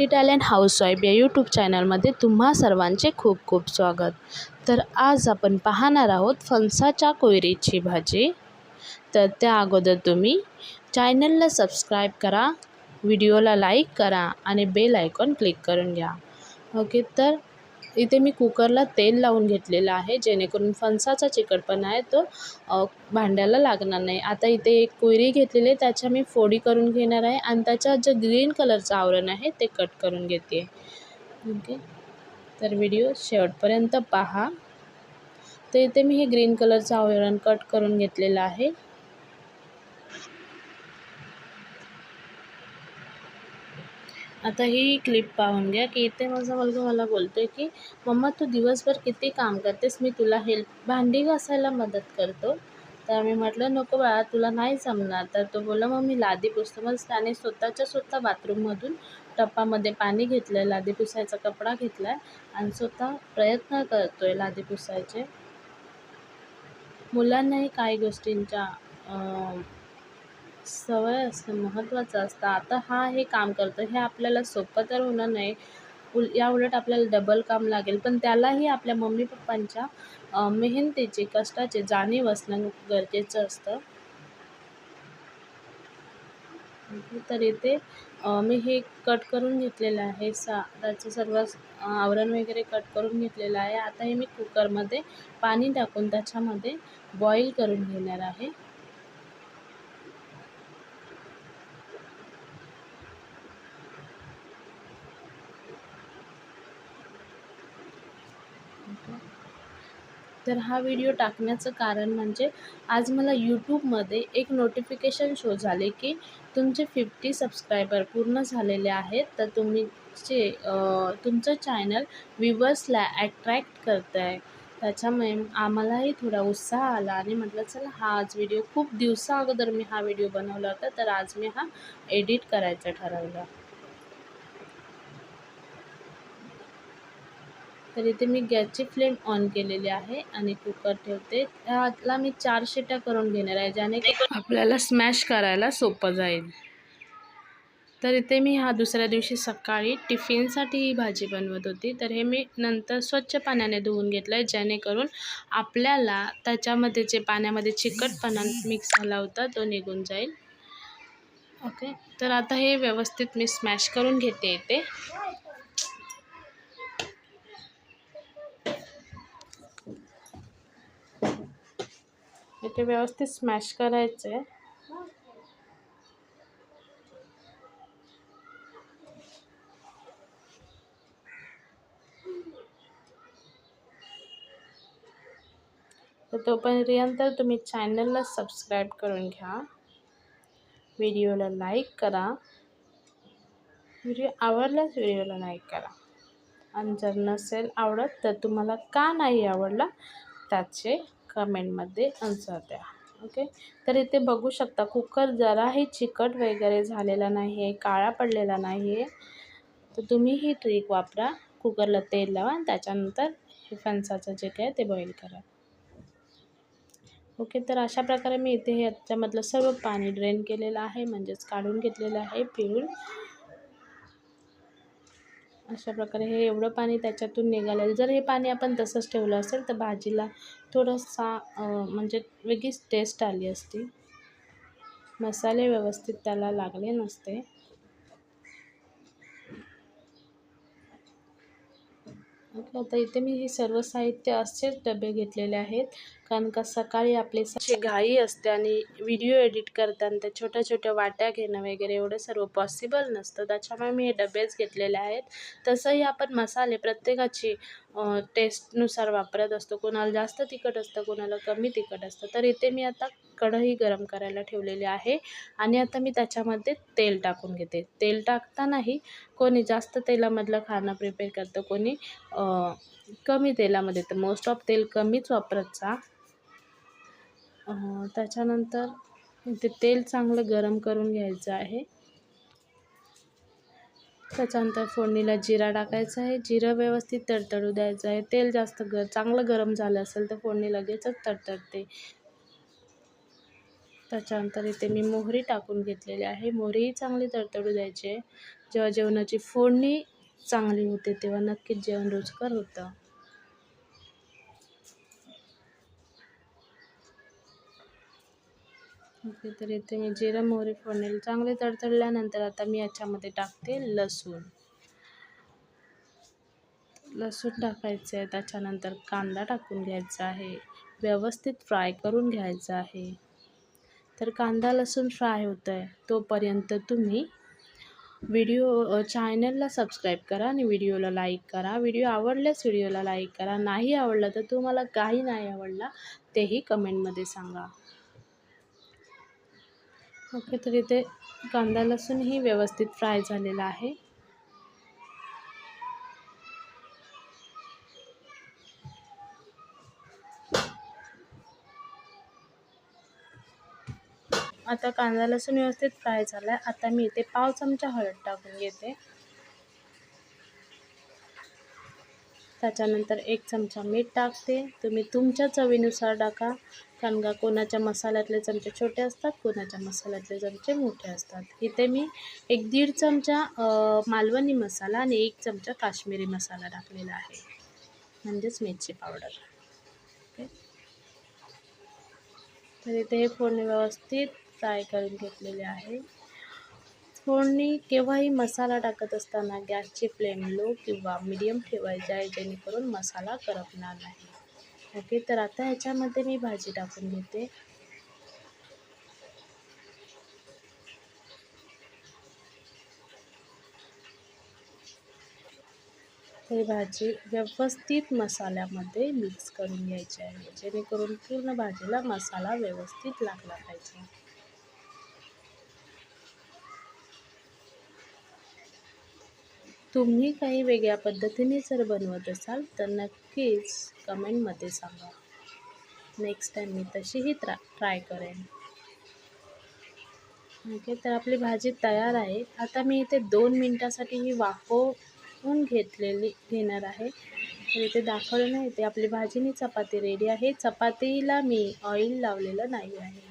T talent housewife या YouTube चॅनलमध्ये तुम्हा सर्वांचे खूप खूप स्वागत. तर आज आपण पाहणार आहोत फणसाच्या कोयरीची भाजी. तर त्या अगोदर तुम्ही चॅनलला सबस्क्राईब करा व्हिडिओला लाईक करा आणि बेल आयकॉन क्लिक करून घ्या. ओके तर इथे मी कुकरला तेल लावून घेतलेलं आहे जेणेकरून फणसाचा चिकटपणा आहे तो भांड्याला लागणार नाही. आता इथे एक कोयरी घेतलेली आहे त्याच्या मी फोडी करून घेणार आहे आणि त्याच्यात जे ग्रीन कलरचं आवरण आहे ते कट करून घेते. ओके. तर व्हिडिओ शेवटपर्यंत पहा. तर इथे मी हे ग्रीन कलरचं आवरण कट करून घेतलेलं आहे. आता ही क्लिप पाहून घ्या की इथे माझा मुलगा मला बोलतो आहे की मम्मा तू दिवसभर किती काम करतेस? मी तुला हेल्प भांडी घासायला मदत करतो. तर मी म्हटलं नको बाळा तुला नाही जमणार. तर तो बोलला मग मी लादी पुसतो. मग त्याने स्वतःच्या स्वतः बाथरूममधून टप्पामध्ये पाणी घेतलं आहे लादी पुसायचा कपडा घेतला आहे आणि स्वतः प्रयत्न करतो आहे लादी पुसायचे. मुलांनाही काही गोष्टींच्या सवय असणं महत्त्वाचं असतं. आता हा हे काम करतो. हे आपल्याला सोपं तर होणार नाही. उल याउलट आपल्याला डबल काम लागेल. पण त्यालाही आपल्या मम्मी पप्पांच्या मेहनतीची कष्टाची जाणीव असणं गरजेचं असतं. तर इथे मी हे कट करून घेतलेलं आहे. सा त्याचं सर्व आवरण वगैरे कट करून घेतलेलं आहे. आता हे मी कुकरमध्ये पाणी टाकून त्याच्यामध्ये बॉईल करून घेणार आहे. तर हा व्हिडिओ टाकण्याचं कारण म्हणजे आज मला यूट्यूबमध्ये एक नोटिफिकेशन शो झाले की तुमचे फिफ्टी सबस्क्रायबर पूर्ण झालेले आहेत. तर तुमचे तुमचं चॅनल व्ह्युवर्सला ॲट्रॅक्ट करत आहे त्याच्यामुळे आम्हालाही थोडा उत्साह आला आणि म्हटलं चला हा आज व्हिडिओ खूप दिवसा अगोदर मी हा व्हिडिओ बनवला होता तर आज मी हा एडिट करायचं ठरवलं. तर इथे मी गॅसची फ्लेम ऑन केलेली आहे आणि कुकर ठेवते. त्याला मी चार शिट्या करून घेणार आहे ज्याने आपल्याला स्मॅश करायला सोपं जाईल. तर इथे मी हा दुसऱ्या दिवशी सकाळी टिफिनसाठी ही भाजी बनवत होती. तर हे मी नंतर स्वच्छ पाण्याने धुवून घेतलं आहे जेणेकरून आपल्याला त्याच्यामध्ये जे पाण्यामध्ये चिकटपणा मिक्स झाला होता तो निघून जाईल. ओके तर आता हे व्यवस्थित मी स्मॅश करून घेते इथे. इथे व्यवस्थित स्मॅश करायचं आहे तर तोपर्यंत तुम्ही चॅनलला सबस्क्राईब करून घ्या. व्हिडिओला लाईक करा. व्हिडिओ आवडल्यास व्हिडिओला लाईक करा. आणि जर नसेल आवडत तर तुम्हाला का नाही आवडला त्याचे कमेंटमध्ये आन्सर द्या. ओके तर इथे बघू शकता कुकर जराही चिकट वगैरे झालेला नाही आहे काळा पडलेला नाही आहे तर तुम्ही ही ट्रिक वापरा कुकरला तेल लावा आणि त्याच्यानंतर हे फणसाचं जे काय ते बॉईल करा. ओके तर अशा प्रकारे मी इथे ह्याच्यामधलं सर्व पाणी ड्रेन केलेलं आहे म्हणजेच काढून घेतलेलं आहे पिळून. अशा प्रकारे हे एवढं पाणी त्याच्यातून निघालेलं. जर हे पाणी आपण तसंच ठेवलं असेल तर भाजीला थोडंसा म्हणजे वेगळीच टेस्ट आली असती. मसाले व्यवस्थित त्याला लागले नसते. आता इथे मी हे सर्व साहित्य असेच डबे घेतलेले आहेत. कारण का सकाळी आपले अशी घाई असते आणि व्हिडिओ एडिट करताना त्या छोट्या छोट्या वाट्या घेणं वगैरे एवढं सर्व पॉसिबल नसतं. त्याच्यामुळे मी हे डबेच घेतलेले आहेत. तसंही आपण मसाले प्रत्येकाची टेस्टनुसार वापरत असतो. कोणाला जास्त तिखट असतं कोणाला कमी तिखट असतं. तर इथे मी आता कढई गरम करायला ठेवलेली आहे. आणि आता मी त्याच्यामध्ये तेल टाकून घेते. तेल टाकतानाही कोणी जास्त तेलामधलं खाणं प्रिपेअर करतं कोणी कमी तेलामध्ये. तर मोस्ट ऑफ तेल कमीच वापरत जा. त्याच्यानंतर ते तेल चांगलं गरम करून घ्यायचं आहे. त्याच्यानंतर फोडणीला जिरा टाकायचा आहे. जिरं व्यवस्थित तडतडू द्यायचं आहे. तेल जास्त ग चांगलं गरम झालं असेल तर फोडणी लगेचच तडतडते. त्याच्यानंतर इथे मी मोहरी टाकून घेतलेली आहे. मोहरीही चांगली तडतडू द्यायची आहे. जेव्हा जेवणाची फोडणी चांगली होते तेव्हा नक्कीच जेवण रुचकर होतं. ओके तर इथे मी जिरा मोहरी फोडणी चांगले तडतडल्यानंतर आता मी याच्यामध्ये टाकते लसूण. लसूण टाकायचं आहे. त्याच्यानंतर कांदा टाकून घ्यायचा आहे. व्यवस्थित फ्राय करून घ्यायचा आहे. तर कांदा लसूण फ्राय होतं आहे तोपर्यंत तुम्ही व्हिडिओ चॅनलला सबस्क्राईब करा आणि व्हिडिओला लाईक करा. व्हिडिओ आवडल्यास व्हिडिओला लाईक करा. नाही आवडला तर तुम्हाला काही नाही आवडला तेही कमेंटमध्ये सांगा. ओके तर इथे कांदा लसूणही व्यवस्थित फ्राय झालेला आहे. आता कांदा लसूण व्यवस्थित फ्राय झाला आहे आता मी इथे पाव चमचा हळद टाकून घेते. त्याच्यानंतर एक चमचा मीठ टाकते. तुम्ही तुमच्या चवीनुसार टाका. कारण का कोणाच्या मसाल्यातले चमचे छोटे असतात कोणाच्या मसाल्यातले चमचे मोठे असतात. इथे मी एक दीड चमचा मालवणी मसाला आणि एक चमचा काश्मीरी मसाला टाकलेला आहे. म्हणजेच मिरची पावडर. ओके. तर इथे हे फोडणी व्यवस्थित फ्राय करून घेतलेले आहे. फोडणी केव्हाही मसाला टाकत असताना गॅसची फ्लेम लो किंवा मिडियम ठेवायची आहे जेणेकरून मसाला करपणार नाही. ओके तर आता ह्याच्यामध्ये मी भाजी टाकून घेते. हे भाजी व्यवस्थित मसाल्यामध्ये मिक्स करून घ्यायची आहे जेणेकरून पूर्ण भाजीला मसाला व्यवस्थित लागला पाहिजे. तुम्ही काही वेगळ्या पद्धतीने जर बनवत असाल तर नक्कीच कमेंटमध्ये सांगा. नेक्स्ट टाईम मी तशीही ट्रा ट्राय करेन. ओके तर आपली भाजी तयार आहे. आता मी इथे दोन मिनटासाठी ही वाफवून घेतलेली घेणार आहे. तर इथे दाखवलं नाही ते आपली भाजीनी चपाती रेडी आहे. चपातीला मी ऑइल लावलेलं नाही आहे.